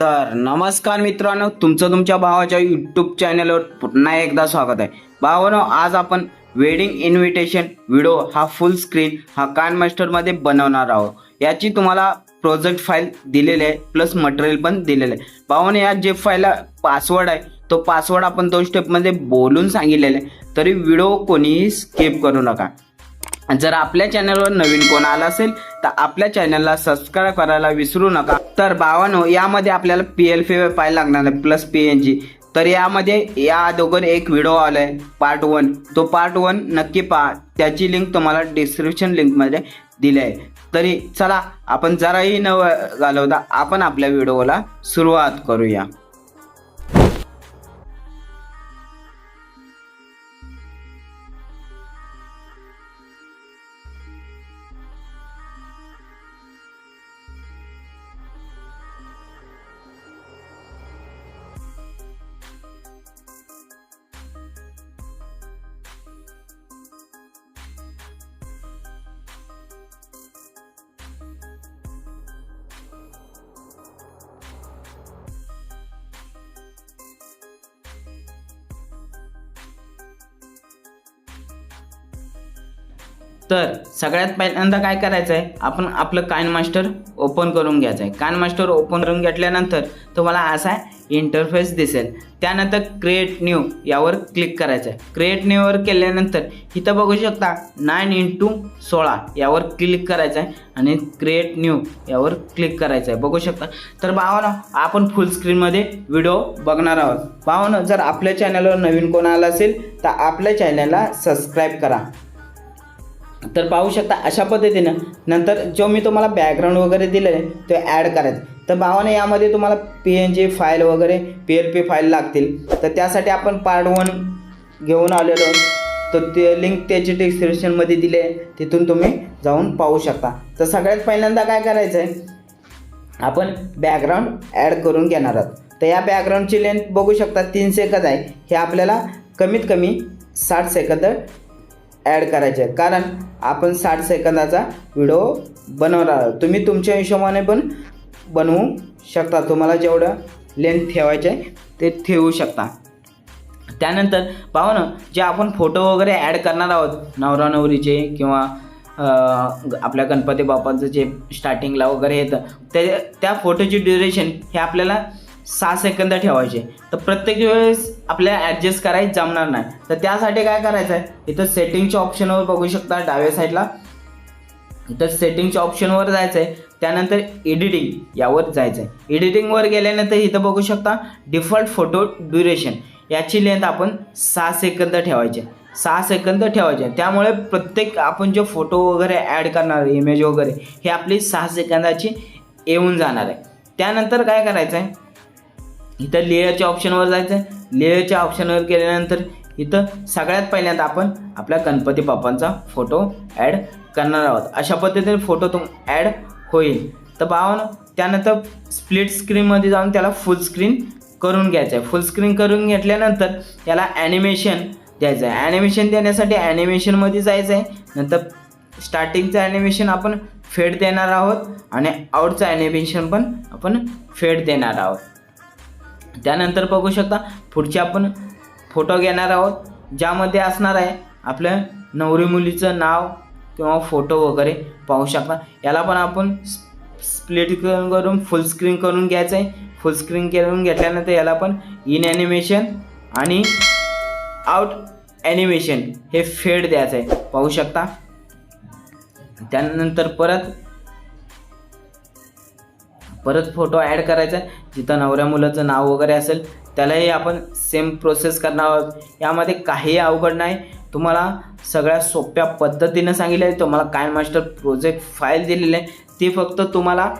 तर नमस्कार मित्रांनो तुमचं तुमच्या भावाच्या यूट्यूब चॅनलवर पुन्हा एकदा स्वागत आहे. भावानो आज आपण वेडिंग इन्व्हिटेशन व्हिडिओ हा फुल स्क्रीन हा कान मास्टरमध्ये बनवणार आहोत. याची तुम्हाला प्रोजेक्ट फाईल दिलेली आहे प्लस मटेरियल पण दिलेलं आहे. भावानो या जे फाईलला पासवर्ड आहे तो पासवर्ड आपण दोन स्टेपमध्ये बोलून सांगितलेला आहे. तरी व्हिडिओ कोणीही स्किप करू नका. जर आपल्या चॅनलवर नवीन कोण आला असेल तर आपल्या चॅनलला सबस्क्राईब करायला विसरू नका. तर भावानो यामध्ये आपल्याला पी एल फी पाहायला लागणार आहे प्लस पी एन जी तर यामध्ये या अगोदर एक व्हिडिओ आलाय पार्ट वन तो पार्ट वन नक्की पहा. त्याची लिंक तुम्हाला डिस्क्रिप्शन लिंकमध्ये दिली आहे. तरी चला आपण जराही न घालवता आपण आपल्या व्हिडिओला सुरुवात करूया. तर सगळ्यात पहिल्यांदा काय करायचं आहे आपण आपलं कान मास्टर ओपन करून घ्यायचं आहे कान मास्टर ओपन करून घेतल्यानंतर तुम्हाला असा इंटरफेस दिसेल. त्यानंतर क्रिएट न्यू यावर क्लिक करायचं आहे क्रिएट न्यूवर केल्यानंतर इथं बघू शकता नाईन इंटू सोळा यावर क्लिक करायचं आहे आणि क्रिएट न्यू यावर क्लिक करायचं आहे बघू शकता? तर भावानं आपण फुल स्क्रीनमध्ये व्हिडिओ बघणार आहोत. भावानं जर आपल्या चॅनलवर नवीन कोण आला असेल तर आपल्या चॅनलला सबस्क्राईब करा. तर पाहू शकता अशा पद्धतीनं नंतर जो मी तुम्हाला बॅकग्राऊंड वगैरे दिलं आहे ते ॲड करायचं. तर भावाने यामध्ये तुम्हाला पी एन जी फाईल वगैरे पी एल पी फाईल लागतील. तर त्यासाठी आपण पार्ट वन घेऊन आलेलो तर ते लिंक त्याची डिस्क्रिप्शनमध्ये दिली आहे. तिथून तुम्ही जाऊन पाहू शकता. तर सगळ्यात पहिल्यांदा काय करायचं आहे आपण बॅकग्राऊंड ॲड करून घेणार आहोत. तर या बॅकग्राऊंडची लेंथ बघू शकता तीन सेकंद आहे. हे आपल्याला कमीत कमी साठ सेकंद ॲड करायचे. आहे कारण आपण साठ सेकंदाचा व्हिडिओ बनवणार आहोत. तुम्ही तुमच्या हिशोबाने पण बनवू शकता. तुम्हाला जेवढं लेंथ ठेवायचे आहे ते ठेवू शकता. त्यानंतर पाहू ना जे आपण फोटो वगैरे ॲड करणार आहोत नवरा नवरीचे किंवा आपल्या गणपती बाप्पाचं जे स्टार्टिंगला वगैरे येतं ते त्या फोटोची ड्युरेशन हे आपल्याला सहा सेकंद ठेवायचे. तर प्रत्येक वेळेस आपल्याला ॲडजस्ट करायचं जमणार नाही. तर त्यासाठी काय करायचं आहे इथं सेटिंगच्या ऑप्शनवर बघू शकता डाव्या साईडला इथं सेटिंगच्या ऑप्शनवर जायचं आहे त्यानंतर एडिटिंग यावर जायचं आहे एडिटिंगवर गेल्यानंतर इथं बघू शकता डिफॉल्ट फोटो ड्युरेशन याची लेंथ आपण सहा सेकंद ठेवायचे. सहा सेकंद ठेवायचे. त्यामुळे प्रत्येक आपण जे फोटो वगैरे ॲड करणार इमेज वगैरे हे आपली सहा सेकंदाची येऊन जाणार आहे. त्यानंतर काय करायचं आहे इथं लेअरच्या ऑप्शनवर जायचं आहे लेअरच्या ऑप्शनवर गेल्यानंतर इथं सगळ्यात पहिल्यांदा आपण आपल्या गणपती बाप्पांचा फोटो ॲड करणार आहोत. अशा पद्धतीने फोटो तुम ॲड होईल. तर पाहून त्यानंतर स्प्लिट स्क्रीनमध्ये जाऊन त्याला फुल स्क्रीन करून घ्यायचं आहे फुल स्क्रीन करून घेतल्यानंतर त्याला ॲनिमेशन द्यायचं आहे ॲनिमेशन देण्यासाठी ॲनिमेशनमध्ये जायचं आहे नंतर स्टार्टिंगचं ॲनिमेशन आपण फेड देणार आहोत आणि आउटचं ॲनिमेशन पण आपण फेड देणार आहोत. त्यानंतर बघू शकता पुढचे आपण फोटो घेणार आहोत ज्यामध्ये असणार आहे आपल्या नवरी मुलीचं नाव किंवा फोटो वगैरे पाहू शकता. याला पण आपण स्प्लिट करून फुल स्क्रीन करून घ्यायचं आहे फुल स्क्रीन करून घेतल्यानंतर याला पण इन ॲनिमेशन आणि आउट ॲनिमेशन हे फेड द्यायचं आहे पाहू शकता. त्यानंतर परत परत फोटो ॲड करायचा आहे. जिथं नवऱ्या मुलाचं नाव वगैरे असेल त्यालाही आपण सेम प्रोसेस करणार आहोत. यामध्ये काहीही अवघड नाही. तुम्हाला सगळ्या सोप्या पद्धतीनं सांगितलं आहे. तुम्हाला काय मास्टर प्रोजेक्ट फाईल दिलेली आहे ती फक्त तुम्हाला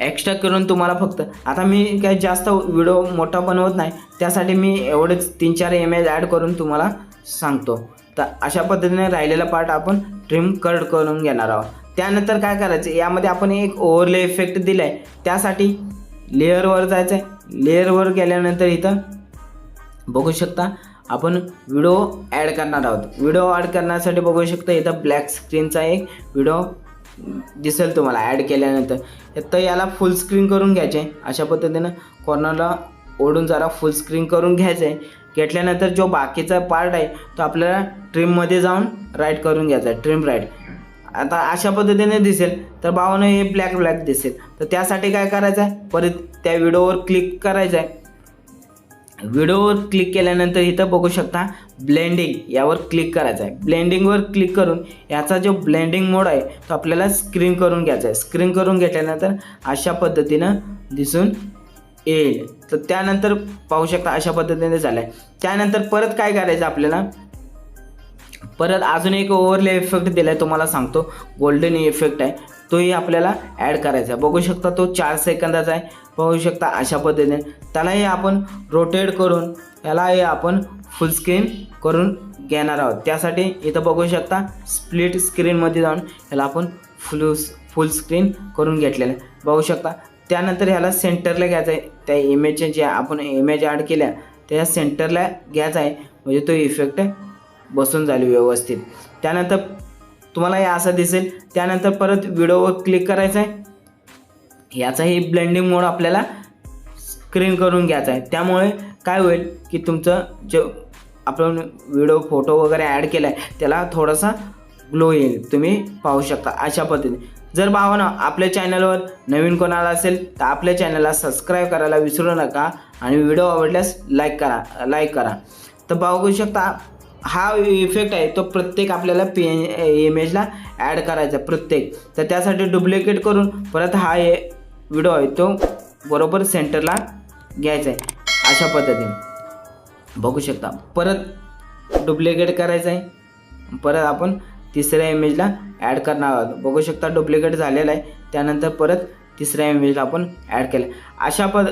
एक्स्ट्रा करून तुम्हाला फक्त आता मी काही जास्त व्हिडिओ मोठा बनवत नाही. त्यासाठी मी एवढेच तीन चार इमेज ॲड करून तुम्हाला सांगतो. तर अशा पद्धतीने राहिलेला पार्ट आपण ट्रिम कट करून घेणार आहोत. त्यानंतर काय करायचं? यामध्ये आपण एक ओव्हरले इफेक्ट दिला आहे त्यासाठी लेअरवर जायचं आहे लेअरवर गेल्यानंतर इथं बघू शकता आपण व्हिडिओ ॲड करणार आहोत. व्हिडिओ ॲड करण्यासाठी बघू शकता इथं ब्लॅक स्क्रीनचा एक व्हिडिओ दिसेल तुम्हाला ॲड केल्यानंतर. तर याला फुल स्क्रीन करून घ्यायचे अशा पद्धतीनं कॉर्नरला ओढून जरा फुल स्क्रीन करून घ्यायचं आहे घेतल्यानंतर जो बाकीचा पार्ट आहे तो आपल्याला ट्रिममध्ये जाऊन राईट करून घ्यायचा आहे. ट्रिम राईट आता अशा पद्धतीने दिसेल तर भावानं हे ब्लॅक ब्लॅक दिसेल. तर त्यासाठी काय करायचं आहे परत त्या व्हिडिओवर क्लिक करायचं आहे व्हिडिओवर क्लिक केल्यानंतर इथं बघू शकता ब्लेंडिंग यावर क्लिक करायचं आहे ब्लेंडिंगवर क्लिक करून याचा जो ब्लेंडिंग मोड आहे तो आपल्याला स्क्रीन करून घ्यायचा आहे स्क्रीन करून घेतल्यानंतर अशा पद्धतीनं दिसून येईल. तर त्यानंतर पाहू शकता अशा पद्धतीने झालं आहे त्यानंतर परत काय करायचं आपल्याला? परत अजून एक ओव्हरले इफेक्ट दिला आहे तुम्हाला सांगतो. गोल्डन इफेक्ट आहे. तोही आपल्याला ॲड करायचा आहे. बघू शकता तो चार सेकंदाचा आहे. बघू शकता अशा पद्धतीने. त्यालाही आपण रोटेट करून यालाही आपण फुल स्क्रीन करून घेणार आहोत. त्यासाठी इथं बघू शकता स्प्लिट स्क्रीनमध्ये जाऊन ह्याला आपण फुल फुल स्क्रीन करून घेतलेलं आहे. बघू शकता त्यानंतर ह्याला सेंटरला घ्यायचं आहे. त्या इमेजचे जे आपण इमेज ॲड केल्या त्या सेंटरला घ्यायचा आहे. म्हणजे तो इफेक्ट बसून झाली व्यवस्थित. त्यानंतर तुम्हाला हे असं दिसेल त्यानंतर परत व्हिडिओवर क्लिक करायचं आहे याचाही ब्लेंडिंग मोड आपल्याला स्क्रीन करून घ्यायचा आहे. त्यामुळे काय होईल की तुमचं जे आपण व्हिडिओ फोटो वगैरे ॲड केला आहे त्याला थोडासा ग्लो येईल. तुम्ही पाहू शकता अशा पद्धतीने. जर भावानं आपल्या चॅनलवर नवीन कोणाला असेल तर आपल्या चॅनलला सबस्क्राईब करायला विसरू नका आणि व्हिडिओ आवडल्यास लाईक करा लाईक करा. तर बघू शकता हा इफेक्ट आहे तो प्रत्येक आपल्याला पी इमेजला ॲड करायचा आहे, प्रत्येक. तर त्यासाठी डुप्लिकेट करून परत हा ए व्हिडिओ आहे तो बरोबर सेंटरला घ्यायचा आहे. अशा पद्धतीने. बघू शकता. परत डुप्लिकेट करायचं आहे. परत आपण तिसऱ्या इमेजला ॲड करणार आहोत. बघू शकता डुप्लिकेट झालेला आहे. त्यानंतर परत तिसऱ्या इमेजला आपण ॲड केलं अशा पद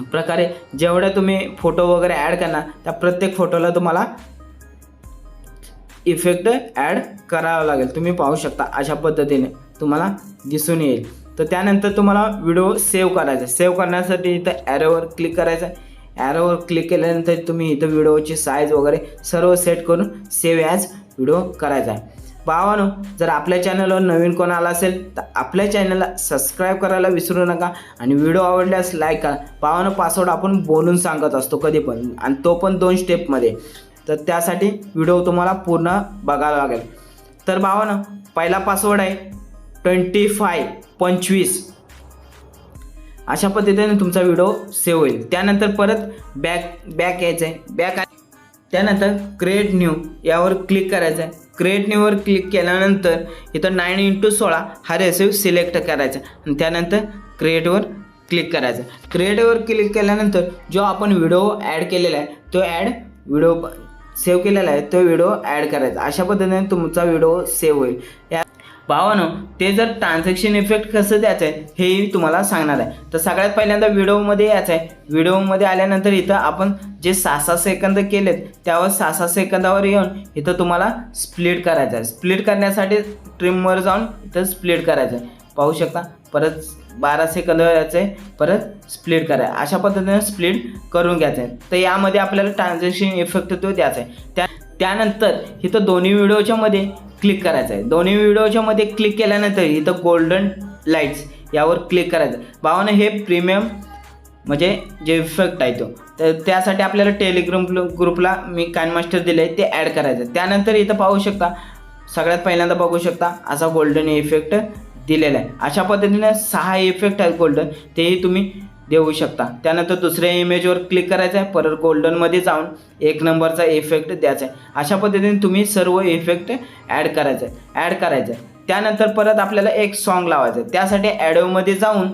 प्रकारे जेवढ्या तुम्ही फोटो वगैरे ॲड करणार त्या प्रत्येक फोटोला तुम्हाला इफेक्ट ॲड करावा लागेल. तुम्ही पाहू शकता अशा पद्धतीने तुम्हाला दिसून येईल. तर त्यानंतर तुम्हाला व्हिडिओ सेव्ह करायचा सेव्ह करण्यासाठी इथं ॲरोवर क्लिक करायचं ॲरोवर क्लिक केल्यानंतर तुम्ही इथं व्हिडिओची साईज वगैरे सर्व सेट करून सेव्ह ॲज व्हिडिओ करायचा आहे. भावानो जर आपल्या चॅनलवर नवीन कोण आला असेल तर आपल्या चॅनलला सबस्क्राईब करायला विसरू नका आणि व्हिडिओ आवडल्यास लाईक करा. भावानो पासवर्ड आपण बोलून सांगत असतो कधी पण आणि तो पण दोन स्टेपमध्ये तर त्यासाठी व्हिडिओ तुम्हाला पूर्ण बघावा लागेल. तर भावानं पहिला पासवर्ड आहे ट्वेंटी फाय पंचवीस. अशा पद्धतीने तुमचा व्हिडिओ सेव्ह होईल. त्यानंतर परत बॅक बॅक यायचं आहे बॅक त्यानंतर क्रिएट न्यू यावर क्लिक करायचं आहे क्रिएट न्यूवर क्लिक केल्यानंतर इथं नाईन इंटू सोळा हा रेसिव सिलेक्ट करायचा. आणि त्यानंतर क्रिएटवर क्लिक करायचं. क्रिएटवर क्लिक केल्यानंतर जो आपण व्हिडिओ ॲड केलेला आहे तो ॲड व्हिडिओ सेव्ह केलेला आहे तो व्हिडिओ ॲड करायचा. अशा पद्धतीने तुमचा व्हिडिओ सेव्ह होईल. या भावानो ते जर ट्रान्झॅक्शन इफेक्ट कसं द्यायचं आहे हेही तुम्हाला सांगणार आहे. तर सगळ्यात पहिल्यांदा व्हिडिओमध्ये यायचं आहे व्हिडिओमध्ये आल्यानंतर इथं आपण जे सहा सहा सेकंद केलेत त्यावर सहा सहा सेकंदावर येऊन इथं तुम्हाला स्प्लिट करायचं आहे स्प्लिट करण्यासाठी ट्रिमवर जाऊन इथं स्प्लिट करायचं आहे पाहू शकता परत बारा सेकंदवर यायचं आहे परत स्प्लिट करायचं अशा पद्धतीनं स्प्लिट करून घ्यायचं आहे तर यामध्ये आपल्याला ट्रान्झॅक्शन इफेक्ट तो द्यायचा आहे त्या त्यानंतर इथं दोन्ही व्हिडिओच्या मध्ये क्लिक करायचं आहे. दोन्ही व्हिडिओच्या मध्ये क्लिक केल्यानंतर इथं गोल्डन लाईट्स यावर क्लिक करायचं भावानं हे प्रीमियम म्हणजे जे इफेक्ट आहे तो. तर त्यासाठी आपल्याला टेलिग्राम ग्रुपला मी कान मास्टर दिले आहे ते ॲड करायचं त्यानंतर इथं पाहू शकता सगळ्यात पहिल्यांदा बघू शकता असा गोल्डन इफेक्ट दिलेला आहे. अशा पद्धतीने सहा इफेक्ट आहेत गोल्डन तेही तुम्ही देऊ शकता. त्यानंतर दुसऱ्या इमेजवर क्लिक करायचं आहे परत गोल्डनमध्ये जाऊन एक नंबरचा इफेक्ट द्यायचा आहे अशा पद्धतीने तुम्ही सर्व इफेक्ट ॲड करायचं आहे ॲड करायचं आहे त्यानंतर परत आपल्याला एक सॉन्ग लावायचं आहे त्यासाठी ॲडोमध्ये जाऊन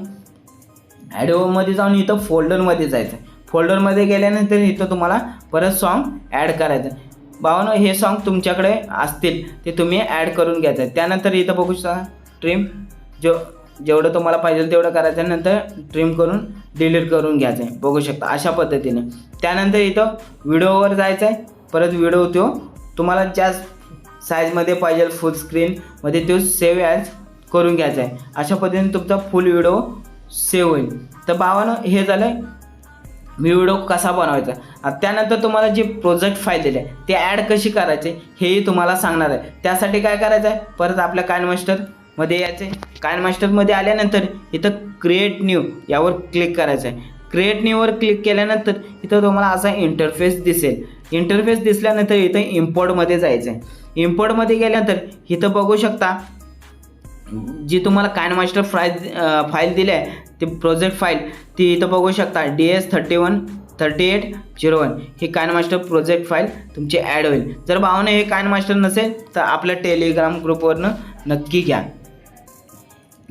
ॲडोमध्ये जाऊन इथं फोल्डरमध्ये जायचं आहे फोल्डरमध्ये गेल्यानंतर इथं तुम्हाला परत सॉन्ग ॲड करायचं आहे भावानं हे सॉन्ग तुमच्याकडे असतील. ते तुम्ही ॲड करून घ्यायचं आहे त्यानंतर इथं बघू शकता ट्रिम जो जेवढं तुम्हाला पाहिजे तेवढं करायचं नंतर ट्रिम करून डिलीट करून घ्यायचं आहे बघू शकता अशा पद्धतीने. त्यानंतर इथं व्हिडिओवर जायचं आहे परत व्हिडिओ तो तुम्हाला ज्या साईजमध्ये पाहिजे फुल स्क्रीनमध्ये तो सेव्ह ॲज करून घ्यायचा आहे अशा पद्धतीने तुमचा फुल व्हिडिओ सेव्ह होईल. तर भावानं हे झालं आहे व्हिडिओ कसा बनवायचा? त्यानंतर तुम्हाला जे प्रोजेक्ट फाईल दिले आहे ॲड कशी करायचे हेही तुम्हाला सांगणार आहे. त्यासाठी काय करायचं आहे परत आपल्या काइन मध्ये यायचं आहे कायन मास्टरमध्ये आल्यानंतर इथं क्रिएट न्यू यावर क्लिक करायचं आहे क्रिएट न्यूवर क्लिक केल्यानंतर इथं तुम्हाला असा इंटरफेस दिसेल. इंटरफेस दिसल्यानंतर इथं इम्पोर्टमध्ये जायचं आहे इम्पोर्टमध्ये गेल्यानंतर इथं बघू शकता जी तुम्हाला कायन मास्टर फाईल फाईल दिली आहे ती प्रोजेक्ट फाईल ती इथं बघू शकता D S thirty one thirty eight zero one ही कायन मास्टर प्रोजेक्ट फाईल तुमची ॲड होईल. जर भावाने हे कायन मास्टर नसेल तर आपल्या टेलिग्राम ग्रुपवरनं नक्की घ्या.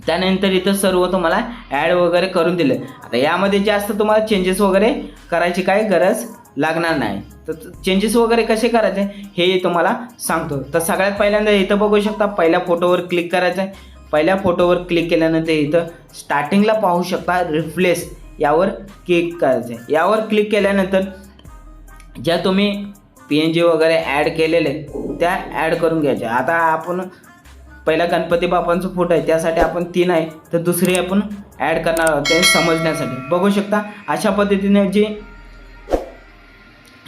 त्यानंतर इथं सर्व तुम्हाला ॲड वगैरे करून दिले. आता यामध्ये जास्त तुम्हाला चेंजेस वगैरे करायची काही गरज लागणार नाही. तर चेंजेस वगैरे कसे करायचे हे तुम्हाला सांगतो. तर सगळ्यात पहिल्यांदा इथं बघू शकता पहिल्या फोटोवर क्लिक करायचं आहे पहिल्या फोटोवर क्लिक केल्यानंतर इथं स्टार्टिंगला पाहू शकता रिफ्लेस यावर क्लिक करायचं आहे यावर क्लिक केल्यानंतर ज्या तुम्ही पी एन जी वगैरे ॲड केलेले त्या ॲड करून घ्यायच्या. आता आपण पहिला गणपती बापांचा फोटो आहे त्यासाठी आपण तीन आहे तर दुसरी आपण ॲड करणार आहोत ते समजण्यासाठी. बघू शकता अशा पद्धतीने जे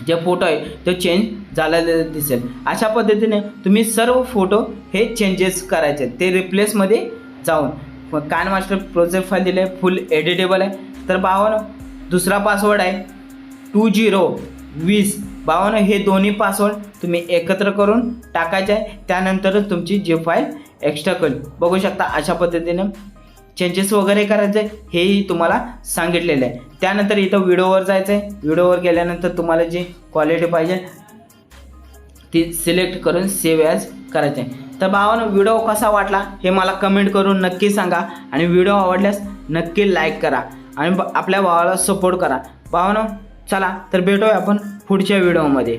जे फोटो आहे तो चेंज झालेला दिसेल. अशा पद्धतीने तुम्ही सर्व फोटो हे चेंजेस करायचे ते रिप्लेसमध्ये जाऊन. कान मास्टर प्रोजेक्ट फाईल दिले फुल एडिटेबल आहे. तर बावन दुसरा पासवर्ड आहे टू झिरो वीस. बावन्न हे दोन्ही पासवर्ड तुम्ही एकत्र करून टाकायचे आहे. त्यानंतरच तुमची जी फाईल एक्स्ट्रा कल बघू शकता अशा पद्धतीने चेंजेस वगैरे करायचे आहे, हेही तुम्हाला सांगितलेलं आहे. त्यानंतर इथं व्हिडिओवर जायचं आहे व्हिडिओवर गेल्यानंतर तुम्हाला जी क्वालिटी पाहिजे ती सिलेक्ट करून सेव्ह ॲज करायचे आहे तर भावानं व्हिडिओ कसा वाटला हे मला कमेंट करून नक्की सांगा आणि व्हिडिओ आवडल्यास नक्की लाईक करा आणि ब- आपल्या भावाला सपोर्ट करा. भावानं चला तर भेटूया आपण पुढच्या व्हिडिओमध्ये